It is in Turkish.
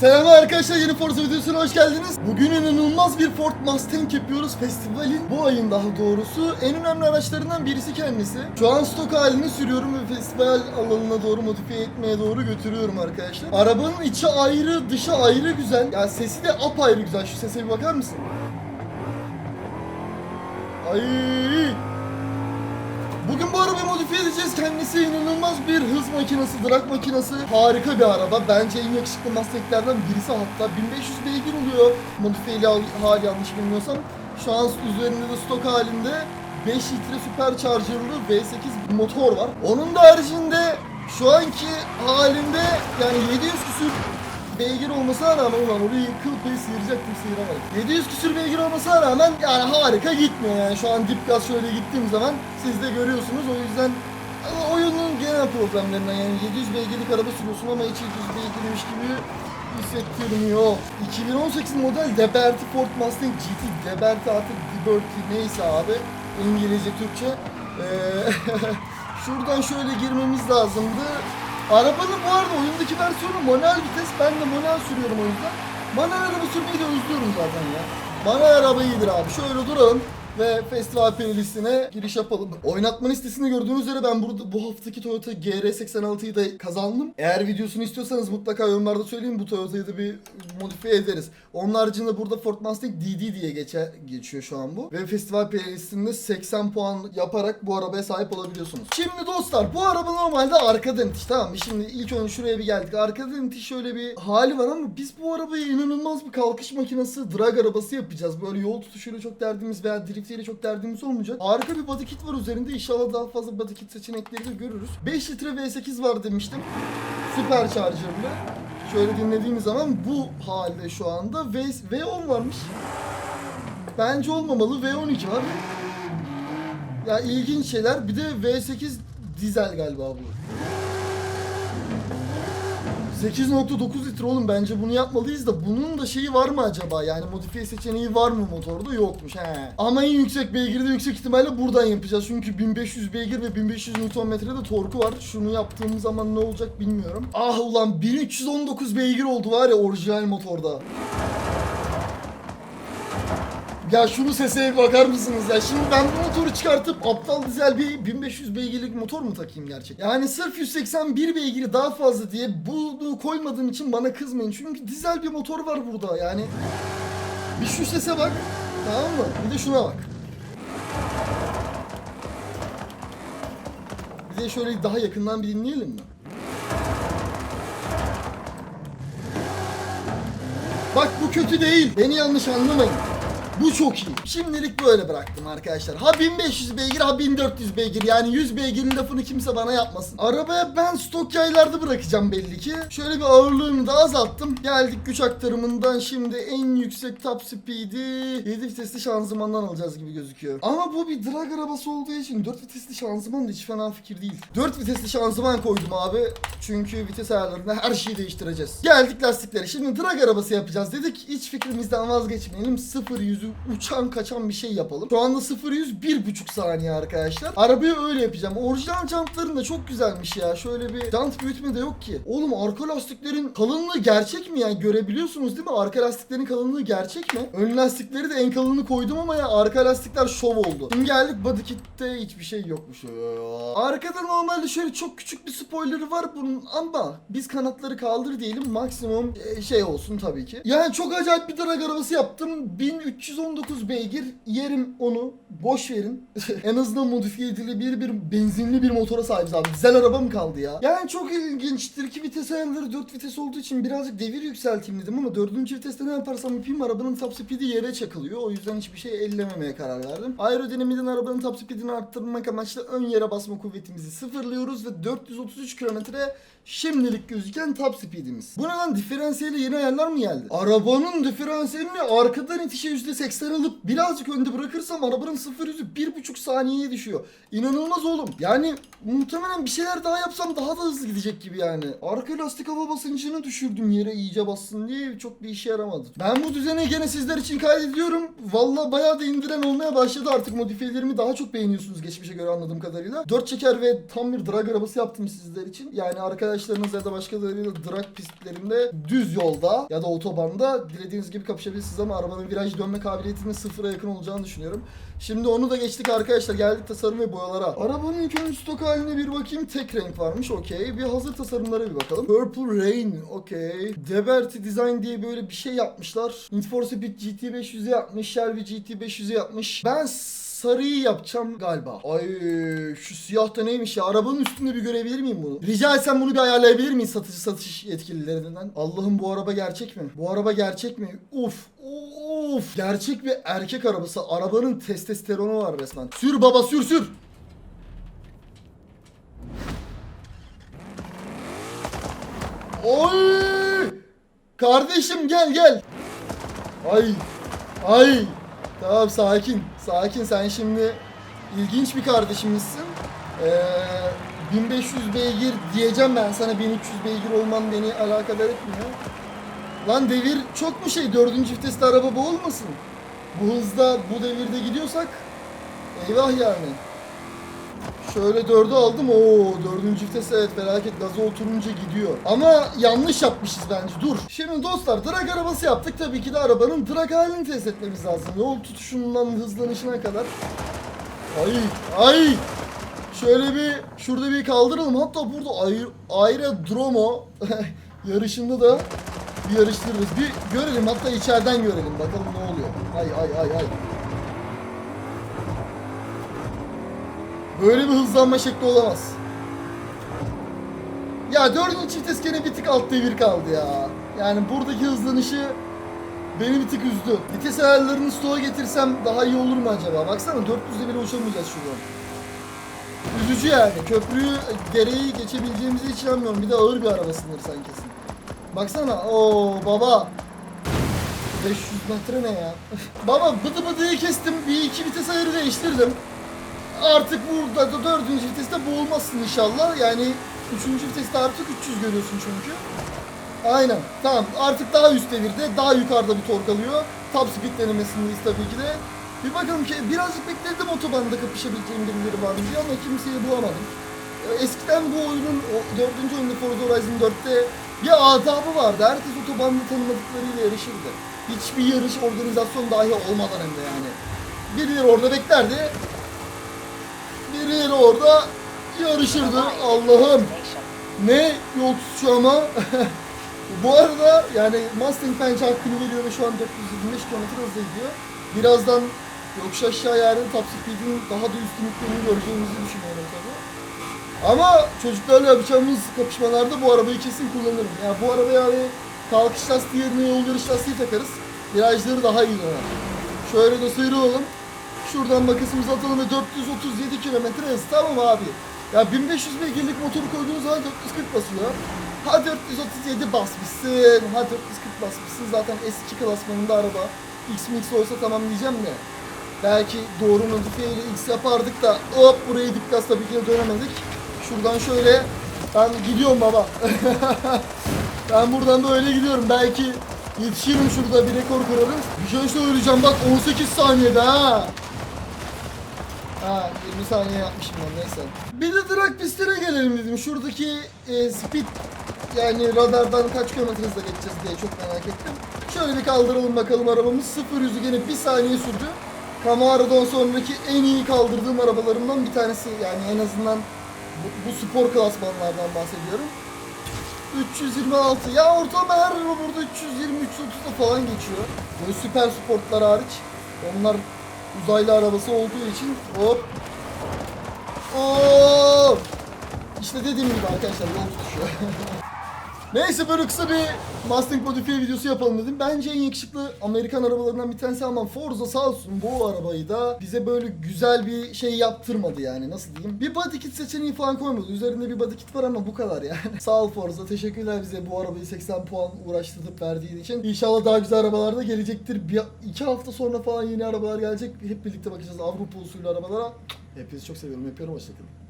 Selam arkadaşlar yeni Forza videosuna hoş geldiniz. Bugün inanılmaz bir Ford Mustang yapıyoruz. Festivalin bu ayın daha doğrusu en önemli araçlarından birisi kendisi. Şu an stok halini sürüyorum ve festival alanına doğru modifiye etmeye doğru götürüyorum arkadaşlar. Arabanın içi ayrı, dışı ayrı güzel. Ya sesi de apayrı güzel. Şu sese bir bakar mısın? Ay! Bugün bu arabayı modifiye edeceğiz. Kendisi inanılmaz bir hız makinesi, drag makinesi. Harika bir araba. Bence en yakışıklı Mustang'lerden birisi hatta. 1500 beygir oluyor modifiyeli hal- hali yanlış bilmiyorsam. Şu an üzerinde de stok halinde 5 litre supercharger'lı V8 bir motor var. Onun da haricinde şu anki halinde yani 700 küsür beygir olmasına rağmen ulan orayı kıl payı sıyıracaktım sıyıramadım. 700 küsür beygir olmasına rağmen yani harika gitmiyor yani şu an dip gaz şöyle gittiğim zaman siz de görüyorsunuz o yüzden ama oyunun genel problemlerinden yani 700 beygirlik araba sürüyorsun ama hiç 700 beygirmiş gibi hissettirmiyor. 2018 model Liberty Ford Mustang GT Liberty artık Liberty neyse abi İngilizce Türkçe Ee, şuradan şöyle girmemiz lazımdı Arabanın bu arada oyundaki versiyonu manuel vites. Ben de manuel sürüyorum o yüzden. Manuel araba sürmeyi de özlüyorum zaten ya. Manuel araba iyidir abi. Şöyle duralım ve festival playlistine giriş yapalım. Oynatma listesinde gördüğünüz üzere ben burada bu haftaki Toyota GR86'yı da kazandım. Eğer videosunu istiyorsanız mutlaka yorumlarda söyleyin bu Toyota'yı da bir modifiye ederiz. Onun haricinde burada Ford Mustang DD diye geçe, geçiyor şu an bu. Ve festival playlistinde 80 puan yaparak bu arabaya sahip olabiliyorsunuz. Şimdi dostlar bu araba normalde arka itiş tamam mı? Şimdi ilk önce şuraya bir geldik. Arka itiş şöyle bir hali var ama biz bu arabayı inanılmaz bir kalkış makinesi, drag arabası yapacağız. Böyle yol tutuşuyla çok derdimiz veya driftiyle çok derdimiz olmayacak. Harika bir body kit var üzerinde. İnşallah daha fazla body kit seçenekleri de görürüz. 5 litre V8 var demiştim. Süper charger'lı. Şöyle dinlediğimiz zaman bu halde şu anda V, V10 varmış. Bence olmamalı. V12 var. Ya ilginç şeyler. Bir de V8 dizel galiba bu. 8.9 litre oğlum bence bunu yapmalıyız da bunun da şeyi var mı acaba yani modifiye seçeneği var mı motorda yokmuş he. Ama en yüksek beygiri de yüksek ihtimalle buradan yapacağız çünkü 1500 beygir ve 1500 Nm'de torku var şunu yaptığımız zaman ne olacak bilmiyorum. Ah ulan 1319 beygir oldu var ya orijinal motorda. Ya şunu sese bakar mısınız ya? Şimdi ben bu motoru çıkartıp aptal dizel bir 1500 beygirlik motor mu takayım gerçek? Yani sırf 181 beygiri daha fazla diye bunu koymadığım için bana kızmayın. Çünkü dizel bir motor var burada yani. Bir şu sese bak. Tamam mı? Bir de şuna bak. Bir de şöyle daha yakından bir dinleyelim mi? Bak bu kötü değil. Beni yanlış anlamayın. Bu çok iyi. Şimdilik böyle bıraktım arkadaşlar. Ha 1500 beygir ha 1400 beygir. Yani 100 beygirin lafını kimse bana yapmasın. Arabaya ben stok yaylarda bırakacağım belli ki. Şöyle bir ağırlığını da azalttım. Geldik güç aktarımından şimdi en yüksek top speed'i 7 vitesli şanzımandan alacağız gibi gözüküyor. Ama bu bir drag arabası olduğu için 4 vitesli şanzıman da hiç fena fikir değil. 4 vitesli şanzıman koydum abi. Çünkü vites ayarlarında her şeyi değiştireceğiz. Geldik lastiklere. Şimdi drag arabası yapacağız dedik. Hiç fikrimizden vazgeçmeyelim. 0 yüzü uçan kaçan bir şey yapalım. Şu anda 0 100 bir buçuk saniye arkadaşlar. Arabayı öyle yapacağım. Orijinal jantların da çok güzelmiş ya. Şöyle bir jant büyütme de yok ki. Oğlum arka lastiklerin kalınlığı gerçek mi yani? Görebiliyorsunuz değil mi? Arka lastiklerin kalınlığı gerçek mi? Ön lastikleri de en kalınını koydum ama ya arka lastikler şov oldu. Şimdi geldik body kit'te hiçbir şey yokmuş. Arkada normalde şöyle çok küçük bir spoilerı var bunun ama biz kanatları kaldır diyelim maksimum e, şey olsun tabii ki. Yani çok acayip bir drag arabası yaptım. 1319 beygir yerim onu. Boş verin. en azından modifiye edilebilir bir benzinli bir motora sahibiz abi. Dizel araba mı kaldı ya? Yani çok ilginçtir. İki vites ayarları 4 vites olduğu için birazcık devir yükselteyim dedim ama dördüncü viteste ne yaparsam yapayım arabanın top speed'i yere çakılıyor. O yüzden hiçbir şey ellememeye karar verdim. Aerodinamiden arabanın top speed'ini arttırmak amaçlı ön yere basma kuvvetimizi sıfırlıyoruz ve 433 kilometre şimdilik gözüken top speed'imiz. Bu ne lan diferansiyeli yeni ayarlar mı geldi? Arabanın diferansiyelini arkadan itişe %80 refleksler alıp birazcık önde bırakırsam arabanın sıfır yüzü bir buçuk saniyeye düşüyor. İnanılmaz oğlum. Yani muhtemelen bir şeyler daha yapsam daha da hızlı gidecek gibi yani. Arka lastik hava basıncını düşürdüm yere iyice bassın diye çok bir işe yaramadı. Ben bu düzeni gene sizler için kaydediyorum. Valla bayağı da indiren olmaya başladı artık modifiyelerimi daha çok beğeniyorsunuz geçmişe göre anladığım kadarıyla. 4 çeker ve tam bir drag arabası yaptım sizler için. Yani arkadaşlarınız ya da başkalarıyla drag pistlerinde düz yolda ya da otobanda dilediğiniz gibi kapışabilirsiniz ama arabanın viraj dönme kabiliyetinin sıfıra yakın olacağını düşünüyorum. Şimdi onu da geçtik arkadaşlar. Geldik tasarım ve boyalara. Arabanın ilk stok haline bir bakayım. Tek renk varmış. Okey. Bir hazır tasarımlara bir bakalım. Purple Rain. Okey. Deberty Design diye böyle bir şey yapmışlar. Need for Speed GT500'e yapmış. Shelby GT500'e yapmış. Ben sarıyı yapacağım galiba. Ay şu siyah da neymiş ya? Arabanın üstünde bir görebilir miyim bunu? Rica etsem bunu bir ayarlayabilir miyiz satıcı satış yetkililerinden? Allah'ım bu araba gerçek mi? Bu araba gerçek mi? Uf. Of. Gerçek bir erkek arabası. Arabanın testosteronu var resmen. Sür baba sür sür. Oy! Kardeşim gel gel. Ay. Ay. Tamam sakin. Sakin sen şimdi ilginç bir kardeşimizsin. Ee, 1500 beygir diyeceğim ben sana 1300 beygir olman beni alakadar etmiyor. Lan devir çok mu şey dördüncü viteste araba bu olmasın? Bu hızda bu devirde gidiyorsak eyvah yani. Şöyle dördü aldım. Oo dördüncü vites evet felaket gaza oturunca gidiyor. Ama yanlış yapmışız bence. Dur. Şimdi dostlar drag arabası yaptık. Tabii ki de arabanın drag halini test etmemiz lazım. Yol tutuşundan hızlanışına kadar. Ay ay. Şöyle bir şurada bir kaldıralım. Hatta burada aer, aerodromo yarışında da bir yarıştırırız. Bir görelim hatta içeriden görelim. Bakalım ne oluyor. Ay ay ay ay. Böyle bir hızlanma şekli olamaz. Ya dördüncü çiftes gene bir tık alt devir kaldı ya. Yani buradaki hızlanışı beni bir tık üzdü. Vites ayarlarını stoğa getirsem daha iyi olur mu acaba? Baksana 400'de bile uçamayacağız şuradan. Üzücü yani. Köprüyü, dereyi geçebileceğimize hiç inanmıyorum. Bir de ağır bir arabasındır sen kesin. Baksana. Oo baba. 500 metre ne ya? baba bıdı bıdıyı kestim. Bir iki vites ayarı değiştirdim. Artık burada da dördüncü viteste boğulmazsın inşallah. Yani üçüncü viteste artık 300 görüyorsun çünkü. Aynen. Tamam. Artık daha üst devirde, daha yukarıda bir tork alıyor. Top speed denemesindeyiz tabii ki de. Bir bakalım ki birazcık bekledim otobanda kapışabileceğim birileri var diye ama kimseyi bulamadım. Ee, Eskiden bu oyunun o dördüncü oyunda Forza Horizon 4'te bir adabı vardı. Herkes otobanda tanımadıklarıyla yarışırdı. Hiçbir yarış organizasyon dahi olmadan hem de yani. Birileri orada beklerdi. Birileri orada yarışırdı. Allah'ım. Ne yol tutuşu ama. Bu arada yani Mustang bence hakkını veriyor ve şu an 425 km hızla gidiyor. Birazdan yokuş aşağı yani top speed'in daha da üstünlüklerini göreceğimizi düşünüyorum tabii. Ama çocuklarla yapacağımız kapışmalarda bu arabayı kesin kullanırım. Yani bu arabaya yani kalkış lastiği yerine yol yarış lastiği takarız. Virajları daha iyi döner. Şöyle de sıyrılalım. Şuradan makasımızı atalım ve 437 km hız. Tamam abi. Ya 1500 beygirlik motoru koyduğunuz zaman 440 basıyor. Ha 437 basmışsın. Ha 440 basmışsın. Zaten eski klasmanında araba. X-Mix olsa tamam diyeceğim de. Belki doğru modifiyeyle X yapardık da hop buraya dip gaz tabii ki de dönemedik. Şuradan şöyle ben gidiyorum baba. ben buradan da öyle gidiyorum. Belki yetişirim şurada bir rekor kurarım. Bir şey söyleyeceğim bak 18 saniyede ha. Ha 20 saniye yapmışım ben neyse. Bir de drag pistine gelelim dedim. Şuradaki e, speed yani radardan kaç kilometre hızla geçeceğiz diye çok merak ettim. Şöyle bir kaldıralım bakalım arabamız. Sıfır yüzü gene bir saniye sürdü. Camaro'dan sonraki en iyi kaldırdığım arabalarımdan bir tanesi. Yani en azından bu, bu spor klasmanlardan bahsediyorum. 326. Ya ortalama her burada 320-330'da falan geçiyor. Böyle süper sportlar hariç. Onlar uzaylı arabası olduğu için hop. Hop. İşte dediğim gibi arkadaşlar yol tutuşuyor. Neyse böyle kısa bir Mustang modifiye videosu yapalım dedim. Bence en yakışıklı Amerikan arabalarından bir tanesi ama Forza sağ olsun bu arabayı da bize böyle güzel bir şey yaptırmadı yani nasıl diyeyim. Bir body kit seçeneği falan koymadı. Üzerinde bir body kit var ama bu kadar yani. sağ ol Forza. Teşekkürler bize bu arabayı 80 puan uğraştırıp verdiğin için. İnşallah daha güzel arabalar da gelecektir. Bir, iki hafta sonra falan yeni arabalar gelecek. Hep birlikte bakacağız Avrupa usulü arabalara. Hepinizi çok seviyorum. Yapıyorum. Hoşçakalın.